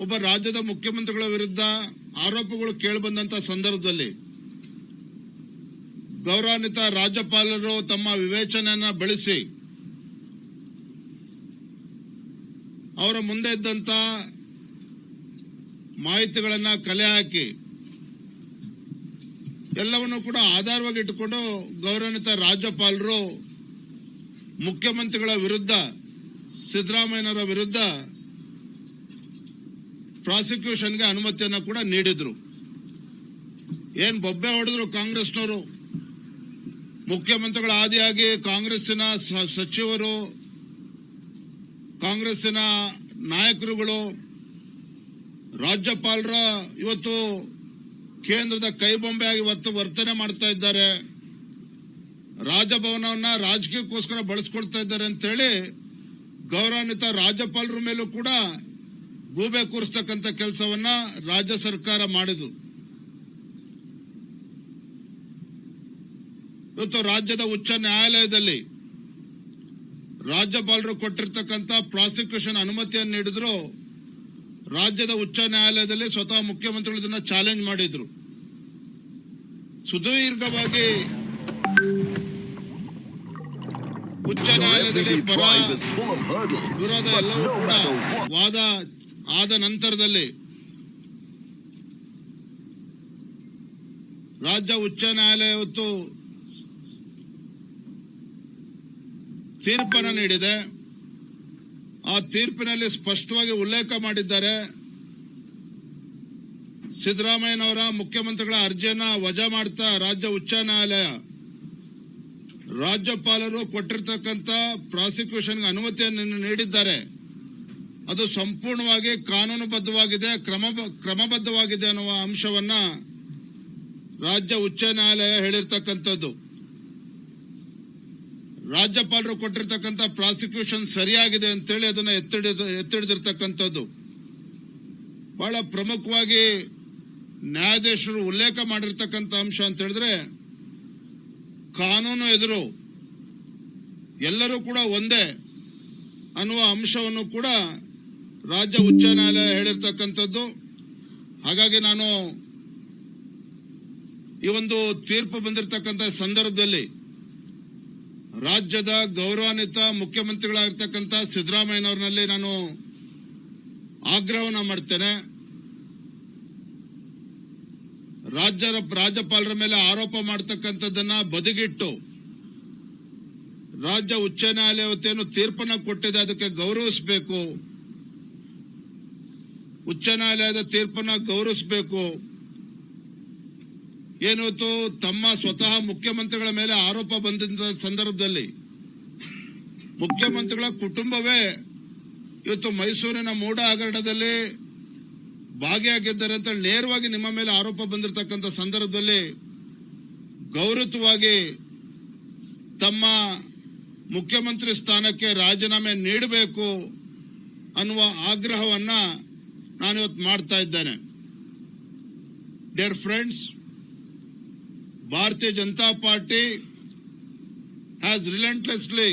ಒಬ್ಬ ರಾಜ್ಯದ ಮುಖ್ಯಮಂತ್ರಿಗಳ ವಿರುದ್ಧ ಆರೋಪಗಳು ಕೇಳಿಬಂದಂತ ಸಂದರ್ಭದಲ್ಲಿ ಗೌರವಾನ್ವಿತ ರಾಜ್ಯಪಾಲರು ತಮ್ಮ ವಿವೇಚನೆಯನ್ನ ಬಳಸಿ ಅವರ ಮುಂದೆ ಇದ್ದಂತ ಮಾಹಿತಿಗಳನ್ನ ಕಲೆ ಹಾಕಿ ಎಲ್ಲವನ್ನೂ ಕೂಡ ಆಧಾರವಾಗಿ ಇಟ್ಟುಕೊಂಡು ಗೌರವಾನ್ವಿತ ರಾಜ್ಯಪಾಲರು ಮುಖ್ಯಮಂತ್ರಿಗಳ ವಿರುದ್ಧ ಸಿದ್ದರಾಮಯ್ಯನವರ ವಿರುದ್ಧ ಪ್ರಾಸಿಕ್ಯೂಷನ್ಗೆ ಅನುಮತಿಯನ್ನು ಕೂಡ ನೀಡಿದ್ರು. ಏನ್ ಬೊಬ್ಬೆ ಹೊಡೆದ್ರು ಕಾಂಗ್ರೆಸ್ನವರು? ಮುಖ್ಯಮಂತ್ರಿಗಳ ಆದಿಯಾಗಿ ಕಾಂಗ್ರೆಸ್ಸಿನ ಸಚಿವರು, ಕಾಂಗ್ರೆಸ್ಸಿನ ನಾಯಕರುಗಳು, ರಾಜ್ಯಪಾಲರ ಇವತ್ತು ಕೇಂದ್ರದ ಕೈಬೊಂಬೆಯಾಗಿ ವರ್ತ, ವರ್ತನೆ ಮಾಡ್ತಾ ಇದ್ದಾರೆ. ರಾಜಭವನವನ್ನ ರಾಜಕೀಯಕ್ಕೋಸ್ಕರ ಬಳಸ್ಕೊಳ್ತಾ ಇದ್ದಾರೆ ಅಂತ ಹೇಳಿ ಗೌರವಾನ್ವಿತ ರಾಜ್ಯಪಾಲರ ಮೇಲೂ ಕೂಡ ಗೂಬೆ ಕೂರಿಸ್ತಕ್ಕಂಥ ಕೆಲಸವನ್ನ ರಾಜ್ಯ ಸರ್ಕಾರ ಮಾಡಿದ್ರು. ಇವತ್ತು ರಾಜ್ಯದ ಉಚ್ಚ ನ್ಯಾಯಾಲಯದಲ್ಲಿ ರಾಜ್ಯಪಾಲರು ಕೊಟ್ಟಿರ್ತಕ್ಕಂಥ ಪ್ರಾಸಿಕ್ಯೂಷನ್ ಅನುಮತಿಯನ್ನು ನೀಡಿದ್ರು. ರಾಜ್ಯದ ಉಚ್ಚ ನ್ಯಾಯಾಲಯದಲ್ಲಿ ಸ್ವತಃ ಮುಖ್ಯಮಂತ್ರಿಗಳು ಇದನ್ನ ಚಾಲೆಂಜ್ ಮಾಡಿದ್ರು. ಸುದೀರ್ಘವಾಗಿ ಉಚ್ಚ ನ್ಯಾಯಾಲಯದಲ್ಲಿ ಪರ ವಿರೋಧ ಎಲ್ಲವೂ ಕೂಡ ವಾದ ಆದ ನಂತರದಲ್ಲಿ ರಾಜ್ಯ ಉಚ್ಚ ನ್ಯಾಯಾಲಯವತ್ತು ತೀರ್ಪನ್ನು ನೀಡಿದೆ. ಆ ತೀರ್ಪಿನಲ್ಲಿ ಸ್ಪಷ್ಟವಾಗಿ ಉಲ್ಲೇಖ ಮಾಡಿದ್ದಾರೆ. ಸಿದ್ದರಾಮಯ್ಯನವರ ಮುಖ್ಯಮಂತ್ರಿಗಳ ಅರ್ಜಿಯನ್ನ ವಜಾ ಮಾಡ್ತಾ ರಾಜ್ಯ ಉಚ್ಚ ನ್ಯಾಯಾಲಯ ರಾಜ್ಯಪಾಲರು ಕೊಟ್ಟಿರ್ತಕ್ಕಂಥ ಪ್ರಾಸಿಕ್ಯೂಷನ್ಗೆ ಅನುಮತಿಯನ್ನು ನೀಡಿದ್ದಾರೆ. ಅದು ಸಂಪೂರ್ಣವಾಗಿ ಕಾನೂನುಬದ್ಧವಾಗಿದೆ, ಕ್ರಮ, ಕ್ರಮಬದ್ಧವಾಗಿದೆ ಅನ್ನುವ ಅಂಶವನ್ನ ರಾಜ್ಯ ಉಚ್ಚ ನ್ಯಾಯಾಲಯ ಹೇಳಿರ್ತಕ್ಕಂಥದ್ದು. ರಾಜ್ಯಪಾಲರು ಕೊಟ್ಟಿರ್ತಕ್ಕಂಥ ಪ್ರಾಸಿಕ್ಯೂಷನ್ ಸರಿಯಾಗಿದೆ ಅಂತೇಳಿ ಅದನ್ನ ಎತ್ತಿಡಿದ, ಎತ್ತಿಡಿದಿರ್ತಕ್ಕಂಥದ್ದು. ಬಹಳ ಪ್ರಮುಖವಾಗಿ ನ್ಯಾಯಾಧೀಶರು ಉಲ್ಲೇಖ ಮಾಡಿರ್ತಕ್ಕಂಥ ಅಂಶ ಅಂತ ಹೇಳಿದ್ರೆ, ಕಾನೂನು ಎದುರು ಎಲ್ಲರೂ ಕೂಡ ಒಂದೇ ಅನ್ನುವ ಅಂಶವನ್ನು ಕೂಡ ರಾಜ್ಯ ಉಚ್ಚ ನ್ಯಾಯಾಲಯ ಹೇಳಿರ್ತಕ್ಕಂಥದ್ದು. ಹಾಗಾಗಿ ನಾನು ಈ ಒಂದು ತೀರ್ಪು ಬಂದಿರತಕ್ಕಂಥ ಸಂದರ್ಭದಲ್ಲಿ ರಾಜ್ಯದ ಗೌರವಾನ್ವಿತ ಮುಖ್ಯಮಂತ್ರಿಗಳಾಗಿರ್ತಕ್ಕಂಥ ಸಿದ್ದರಾಮಯ್ಯನವರಲ್ಲಿ ನಾನು ಆಗ್ರಹವನ್ನು ಮಾಡ್ತೇನೆ. ರಾಜ್ಯ ರಾಜ್ಯಪಾಲರ ಮೇಲೆ ಆರೋಪ ಮಾಡತಕ್ಕಂಥದ್ದನ್ನ ಬದಿಗಿಟ್ಟು ರಾಜ್ಯ ಉಚ್ಚ ನ್ಯಾಯಾಲಯ ವತಿಯನ್ನು ತೀರ್ಪನ್ನ ಕೊಟ್ಟಿದೆ. ಅದಕ್ಕೆ ಗೌರವಿಸಬೇಕು. ಉಚ್ಚ ನ್ಯಾಯಾಲಯದ ತೀರ್ಪನ್ನ ಗೌರವಿಸಬೇಕು. ಏನಿವತ್ತು ತಮ್ಮ ಸ್ವತಃ ಮುಖ್ಯಮಂತ್ರಿಗಳ ಮೇಲೆ ಆರೋಪ ಬಂದ ಸಂದರ್ಭದಲ್ಲಿ ಮುಖ್ಯಮಂತ್ರಿಗಳ ಕುಟುಂಬವೇ ಇವತ್ತು ಮೈಸೂರಿನ ಮೂಡ ಹಗರಣದಲ್ಲಿ ಭಾಗಿಯಾಗಿದ್ದಾರೆ ಅಂತ ನೇರವಾಗಿ ನಿಮ್ಮ ಮೇಲೆ ಆರೋಪ ಬಂದಿರತಕ್ಕಂಥ ಸಂದರ್ಭದಲ್ಲಿ ಗೌರವವಾಗಿ ತಮ್ಮ ಮುಖ್ಯಮಂತ್ರಿ ಸ್ಥಾನಕ್ಕೆ ರಾಜೀನಾಮೆ ನೀಡಬೇಕು ಅನ್ನುವ ಆಗ್ರಹವನ್ನ ನಾನು ಇವತ್ತು ಮಾಡ್ತಾ ಇದ್ದೇನೆ dear friends Bharatiya Janata Party has relentlessly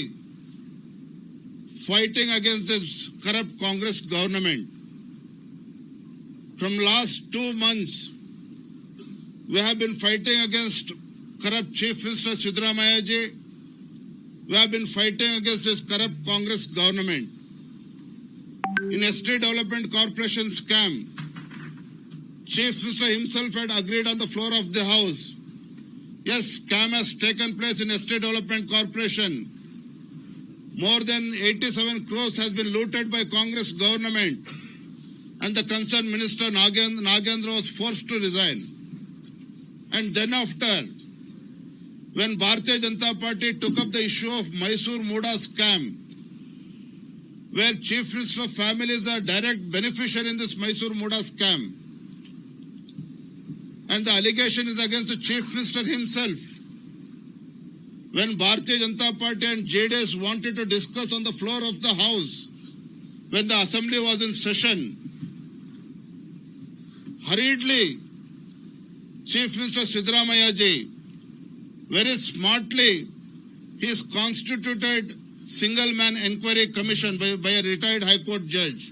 fighting against this corrupt Congress government From last two months, we have been fighting against corrupt Chief Minister Siddaramaya ji. We have been fighting against this corrupt Congress government. In ST Development Corporation scam, Chief Minister himself had agreed on the floor of the House. Yes, scam has taken place in ST Development Corporation. More than 87 crores has been looted by Congress government and the concerned minister Nagen- Nagendra was forced to resign. And then after, when Bharatiya Janata Party took up the issue of Mysore Muda scam, where Chief Minister family is a direct beneficiary in this Mysore Muda scam, and the allegation is against the Chief Minister himself. When Bharatiya Janata Party and JDS wanted to discuss on the floor of the House, when the assembly was in session, hurriedly, Chief Minister Siddaramaya ji, very smartly, he has constituted single man inquiry commission by, by a retired High Court judge.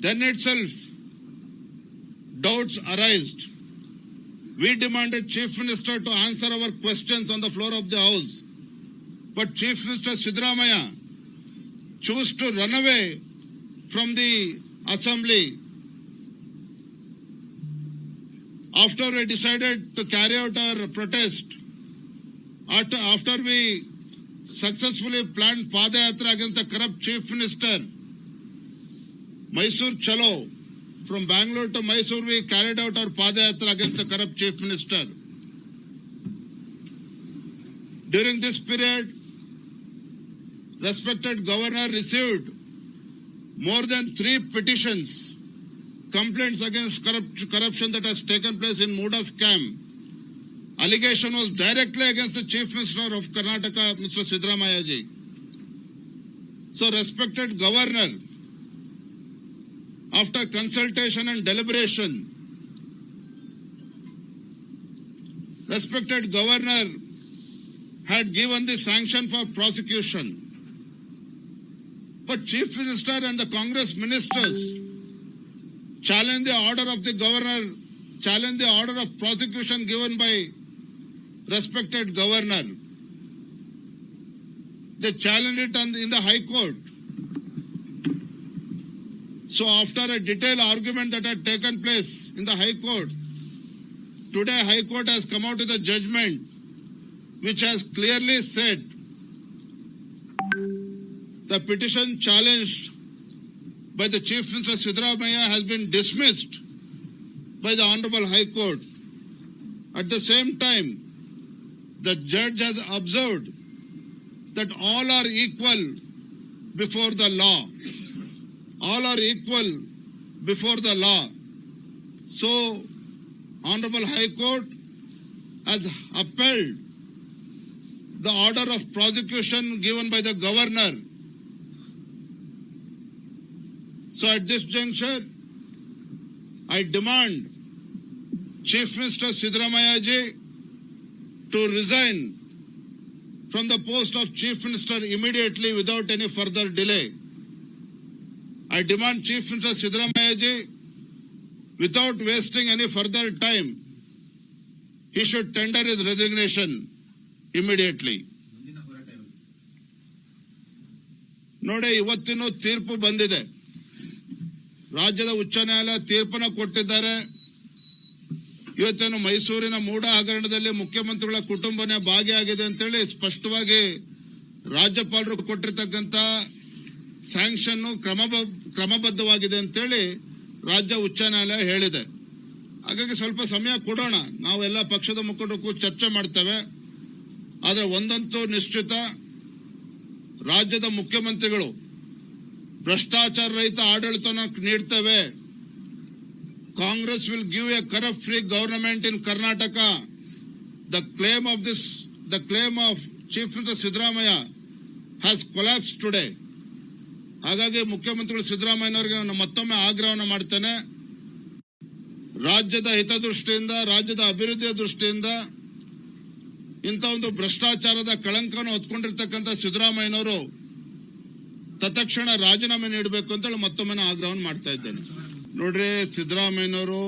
Then itself, doubts arose. We demanded Chief Minister to answer our questions on the floor of the House. But Chief Minister Sidramaya chose to run away from the Assembly after we decided to carry out our protest, after, after we successfully planned Padayatra against the corrupt chief minister, Mysore Chalo, from Bangalore to Mysore, we carried out our Padayatra against the corrupt chief minister. During this period, respected governor received more than three petitions complaints against corrupt, corruption that has taken place in Muda scam. Allegation was directly against the Chief Minister of Karnataka, Mr. Sidramaya ji. So, respected Governor, after consultation and deliberation, respected Governor had given the sanction for prosecution. But Chief Minister and the Congress ministers challenged the order of the governor, challenged the order of prosecution given by respected governor. They challenged it the, in the High Court. So after a detailed argument that had taken place in the High Court, today High Court has come out with a judgment which has clearly said the petition challenged by the Chief Minister Sidramaya has been dismissed by the Honorable High Court. At the same time, the judge has observed that all are equal before the law. All are equal before the law. So, Honorable High Court has upheld the order of prosecution given by the governor So at this juncture, I demand Chief Minister Sidramaya ji to resign from the post of Chief Minister immediately without any further delay. I demand Chief Minister Sidramaya ji, without wasting any further time, he should tender his resignation immediately. ನೋಡಿ ಇವತ್ತಿನೂ ತೀರ್ಪು ಬಂದಿದೆ ರಾಜ್ಯದ ಉಚ್ಚ ನ್ಯಾಯಾಲಯ ತೀರ್ಪನ್ನು ಕೊಟ್ಟಿದ್ದಾರೆ ಇವತ್ತೇನು ಮೈಸೂರಿನ ಮೂಡ ಹಗರಣದಲ್ಲಿ ಮುಖ್ಯಮಂತ್ರಿಗಳ ಕುಟುಂಬನೇ ಭಾಗಿಯಾಗಿದೆ ಅಂತೇಳಿ ಸ್ಪಷ್ಟವಾಗಿ ರಾಜ್ಯಪಾಲರು ಕೊಟ್ಟಿರ್ತಕ್ಕಂಥ ಸ್ಯಾಂಕ್ಷನ್ ಕ್ರಮ ಕ್ರಮಬದ್ಧವಾಗಿದೆ ಅಂತೇಳಿ ರಾಜ್ಯ ಉಚ್ಚ ನ್ಯಾಯಾಲಯ ಹೇಳಿದೆ. ಹಾಗಾಗಿ ಸ್ವಲ್ಪ ಸಮಯ ಕೊಡೋಣ. ನಾವೆಲ್ಲ ಪಕ್ಷದ ಮುಖಂಡರು ಚರ್ಚೆ ಮಾಡ್ತೇವೆ. ಆದರೆ ಒಂದಂತೂ ನಿಶ್ಚಿತ, ರಾಜ್ಯದ ಮುಖ್ಯಮಂತ್ರಿಗಳು ಭ್ರಷ್ಟಾಚಾರ ರಹಿತ ಆಡಳಿತನ ನೀಡ್ತೇವೆ. Congress will give a corrupt free government in Karnataka the claim of this the claim of chief minister Siddaramaiah has collapse today ಹಾಗಾಗಿ ಮುಖ್ಯಮಂತ್ರಿಗಳು ಸಿದ್ದರಾಮಯ್ಯನವರಿಗೆ ನಾನು ಮತ್ತೊಮ್ಮೆ ಆಗ್ರಹವನ್ನು ಮಾಡ್ತೇನೆ. ರಾಜ್ಯದ ಹಿತದೃಷ್ಟಿಯಿಂದ, ರಾಜ್ಯದ ಅಭಿವೃದ್ಧಿಯ ದೃಷ್ಟಿಯಿಂದ ಇಂಥ ಒಂದು ಭ್ರಷ್ಟಾಚಾರದ ಕಳಂಕವನ್ನು ಹೊತ್ಕೊಂಡಿರ್ತಕ್ಕಂಥ ಸಿದ್ದರಾಮಯ್ಯನವರು ತತ್ಕ್ಷಣ ರಾಜೀನಾಮೆ ನೀಡಬೇಕು ಅಂತೇಳಿ ಮತ್ತೊಮ್ಮೆ ನಾನು ಆಗ್ರಹವನ್ನು ಮಾಡ್ತಾ ಇದ್ದೇನೆ. ನೋಡ್ರಿ, ಸಿದ್ದರಾಮಯ್ಯನವರು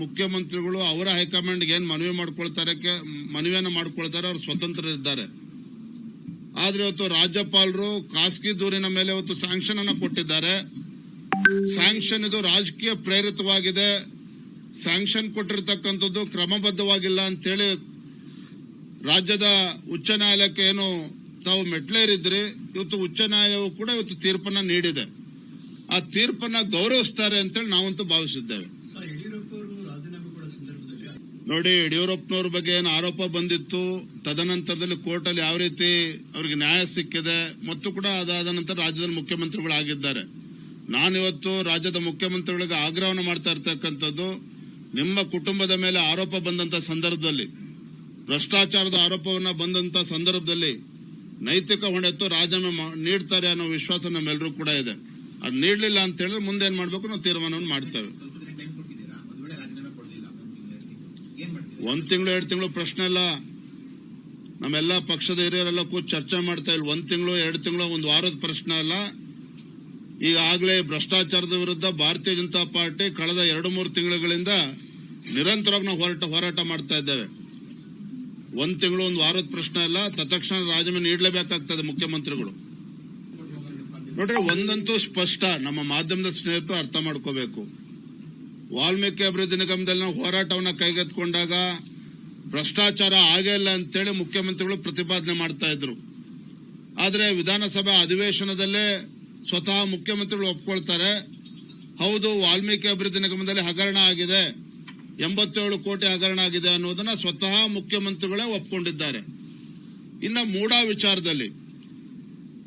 ಮುಖ್ಯಮಂತ್ರಿಗಳು ಅವರ ಹೈಕಮಾಂಡ್ಗೆ ಏನ್ ಮನವಿ ಮಾಡ್ಕೊಳ್ತಾರೆ ಮನವಿಯನ್ನು ಮಾಡ್ಕೊಳ್ತಾರೆ, ಅವರು ಸ್ವತಂತ್ರರಿದ್ದಾರೆ. ಆದ್ರೆ ಇವತ್ತು ರಾಜ್ಯಪಾಲರು ಖಾಸಗಿ ದೂರಿನ ಮೇಲೆ ಇವತ್ತು ಸ್ಯಾಂಕ್ಷನ್ ಅನ್ನ ಕೊಟ್ಟಿದ್ದಾರೆ. ಸ್ಯಾಂಕ್ಷನ್ ಇದು ರಾಜಕೀಯ ಪ್ರೇರಿತವಾಗಿದೆ. ಸ್ಯಾಂಕ್ಷನ್ ಕೊಟ್ಟಿರತಕ್ಕಂಥದ್ದು ಕ್ರಮಬದ್ಧವಾಗಿಲ್ಲ ಅಂತೇಳಿ ರಾಜ್ಯದ ಉಚ್ಚ ನ್ಯಾಯಾಲಯಕ್ಕೆ ಏನು ತಾವು ಮೆಟ್ಲೇರಿದ್ರಿ ಇವತ್ತು ಉಚ್ಚ ನ್ಯಾಯಾಲಯವು ಕೂಡ ಇವತ್ತು ತೀರ್ಪನ್ನ ನೀಡಿದೆ. ಆ ತೀರ್ಪನ್ನ ಗೌರವಿಸ್ತಾರೆ ಅಂತೇಳಿ ನಾವಂತೂ ಭಾವಿಸಿದ್ದೇವೆ. ನೋಡಿ ಯಡಿಯೂರಪ್ಪನವ್ರ ಬಗ್ಗೆ ಏನು ಆರೋಪ ಬಂದಿತ್ತು ತದನಂತರದಲ್ಲಿ ಕೋರ್ಟ್ ಅಲ್ಲಿ ಯಾವ ರೀತಿ ಅವರಿಗೆ ನ್ಯಾಯ ಸಿಕ್ಕಿದೆ ಮತ್ತು ಕೂಡ ಅದಾದ ನಂತರ ರಾಜ್ಯದ ಮುಖ್ಯಮಂತ್ರಿಗಳಾಗಿದ್ದಾರೆ. ನಾನಿವತ್ತು ರಾಜ್ಯದ ಮುಖ್ಯಮಂತ್ರಿಗಳಿಗೆ ಆಗ್ರಹವನ್ನು ಮಾಡ್ತಾ ಇರ್ತಕ್ಕಂಥದ್ದು ನಿಮ್ಮ ಕುಟುಂಬದ ಮೇಲೆ ಆರೋಪ ಬಂದಂತ ಸಂದರ್ಭದಲ್ಲಿ ಭ್ರಷ್ಟಾಚಾರದ ಆರೋಪವನ್ನ ಬಂದಂತ ಸಂದರ್ಭದಲ್ಲಿ ನೈತಿಕ ಹೊಣೆತ್ತು ರಾಜೀನಾಮೆ ನೀಡ್ತಾರೆ ಅನ್ನೋ ವಿಶ್ವಾಸ ನಮ್ಮೆಲ್ಲರೂ ಕೂಡ ಇದೆ. ಅದು ನೀಡಲಿಲ್ಲ ಅಂತ ಹೇಳಿದ್ರೆ ಮುಂದೆ ಏನ್ ಮಾಡ್ಬೇಕು? ನಾವು ತೀರ್ಮಾನವನ್ನು ಮಾಡ್ತೇವೆ. ಒಂದು ತಿಂಗಳು, ಎರಡು ತಿಂಗಳು ಪ್ರಶ್ನೆ ಇಲ್ಲ. ನಮ್ಮೆಲ್ಲ ಪಕ್ಷದ ಹಿರಿಯರೆಲ್ಲ ಕೂತ್ ಚರ್ಚೆ ಮಾಡ್ತಾ ಇಲ್ಲ. ಒಂದ್ ತಿಂಗಳು, ಎರಡು ತಿಂಗಳು, ಒಂದು ವಾರದ ಪ್ರಶ್ನೆ ಅಲ್ಲ ಈಗಾಗಲೇ ಭ್ರಷ್ಟಾಚಾರದ ವಿರುದ್ಧ ಭಾರತೀಯ ಜನತಾ ಪಾರ್ಟಿ ಕಳೆದ ಎರಡು, ಮೂರು ತಿಂಗಳುಗಳಿಂದ ನಿರಂತರವಾಗಿ ನಾವು ಹೋರಾಟ ಹೋರಾಟ ಮಾಡ್ತಾ ಇದ್ದೇವೆ. ಒಂದ್ ತಿಂಗಳು, ಒಂದು ವಾರದ ಪ್ರಶ್ನೆ ಅಲ್ಲ ತತ್ಕ್ಷಣ ರಾಜೀನಾಮೆ ನೀಡಲೇಬೇಕಾಗ್ತದೆ ಮುಖ್ಯಮಂತ್ರಿಗಳು. ನೋಡ್ರಿ, ಒಂದಂತೂ ಸ್ಪಷ್ಟ. ನಮ್ಮ ಮಾಧ್ಯಮದ ಸ್ನೇಹಿತರು ಅರ್ಥ ಮಾಡ್ಕೋಬೇಕು. ವಾಲ್ಮೀಕಿ ಅಭಿವೃದ್ಧಿ ನಿಗಮದಲ್ಲಿ ನಾವು ಹೋರಾಟವನ್ನ ಕೈಗೆತ್ತಿಕೊಂಡಾಗ ಭ್ರಷ್ಟಾಚಾರ ಆಗೇ ಇಲ್ಲ ಅಂತೇಳಿ ಮುಖ್ಯಮಂತ್ರಿಗಳು ಪ್ರತಿಪಾದನೆ ಮಾಡ್ತಾ ಇದ್ರು. ಆದರೆ ವಿಧಾನಸಭೆ ಅಧಿವೇಶನದಲ್ಲೇ ಸ್ವತಃ ಮುಖ್ಯಮಂತ್ರಿಗಳು ಒಪ್ಕೊಳ್ತಾರೆ, ಹೌದು, ವಾಲ್ಮೀಕಿ ಅಭಿವೃದ್ಧಿ ನಿಗಮದಲ್ಲಿ ಹಗರಣ ಆಗಿದೆ, ಎಂಬತ್ತೇಳು ಕೋಟಿ ಹಗರಣ ಆಗಿದೆ ಅನ್ನೋದನ್ನ ಸ್ವತಃ ಮುಖ್ಯಮಂತ್ರಿಗಳೇ ಒಪ್ಕೊಂಡಿದ್ದಾರೆ. ಇನ್ನ ಮೂಡಾ ವಿಚಾರದಲ್ಲಿ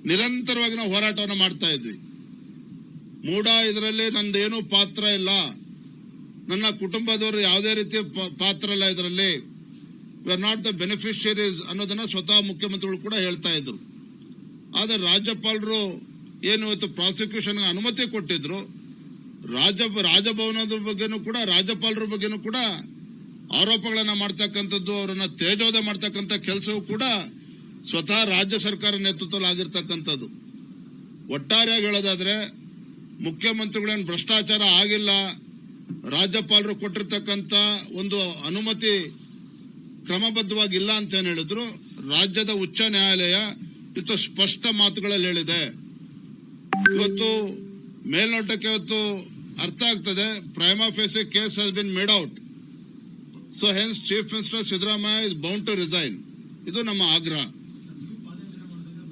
ನಿರಂತರವಾಗಿ ನಾವು ಹೋರಾಟವನ್ನು ಮಾಡ್ತಾ ಇದ್ವಿ. ಮೂಡ ಇದರಲ್ಲಿ ನಂದೇನು ಪಾತ್ರ ಇಲ್ಲ. ನನ್ನ ಕುಟುಂಬದವರು ಯಾವುದೇ ರೀತಿಯ ಪಾತ್ರ ಇಲ್ಲ ಇದರಲ್ಲಿ. We are not the beneficiaries ಅನ್ನೋದನ್ನ ಸ್ವತಃ ಮುಖ್ಯಮಂತ್ರಿಗಳು ಕೂಡ ಹೇಳ್ತಾ ಇದ್ರು. ಆದ್ರೆ ರಾಜ್ಯಪಾಲರು ಏನು ಇವತ್ತು ಪ್ರಾಸಿಕ್ಯೂಷನ್ ಅನುಮತಿ ಕೊಟ್ಟಿದ್ರು. ರಾಜ, ರಾಜಭವನದ ಬಗ್ಗೆನೂ ಕೂಡ, ರಾಜ್ಯಪಾಲರ ಬಗ್ಗೆನೂ ಕೂಡ ಆರೋಪಗಳನ್ನ ಮಾಡ್ತಕ್ಕಂಥದ್ದು, ಅವರನ್ನ ತೇಜೋದ ಮಾಡ್ತಕ್ಕಂಥ ಕೆಲಸವೂ ಕೂಡ ಸ್ವತಃ ರಾಜ್ಯ ಸರ್ಕಾರ ನೇತೃತ್ವದಲ್ಲಿ ಆಗಿರ್ತಕ್ಕಂಥದ್ದು ಒಟ್ಟಾರೆಯಾಗಿ ಹೇಳೋದಾದ್ರೆ, ಮುಖ್ಯಮಂತ್ರಿಗಳೇನು ಭ್ರಷ್ಟಾಚಾರ ಆಗಿಲ್ಲ, ರಾಜ್ಯಪಾಲರು ಕೊಟ್ಟಿರ್ತಕ್ಕಂಥ ಒಂದು ಅನುಮತಿ ಕ್ರಮಬದ್ಧವಾಗಿಲ್ಲ ಅಂತ ಏನ್ ಹೇಳಿದ್ರು, ರಾಜ್ಯದ ಉಚ್ಚ ನ್ಯಾಯಾಲಯ ಇವತ್ತು ಸ್ಪಷ್ಟ ಮಾತುಗಳಲ್ಲಿ ಹೇಳಿದೆ. ಇವತ್ತು ಮೇಲ್ನೋಟಕ್ಕೆ ಇವತ್ತು ಅರ್ಥ ಆಗ್ತದೆ prima facie case has been made out so hence chief minister Siddaramaiah is bound to resign ಇದು ನಮ್ಮ ಆಗ್ರಹ.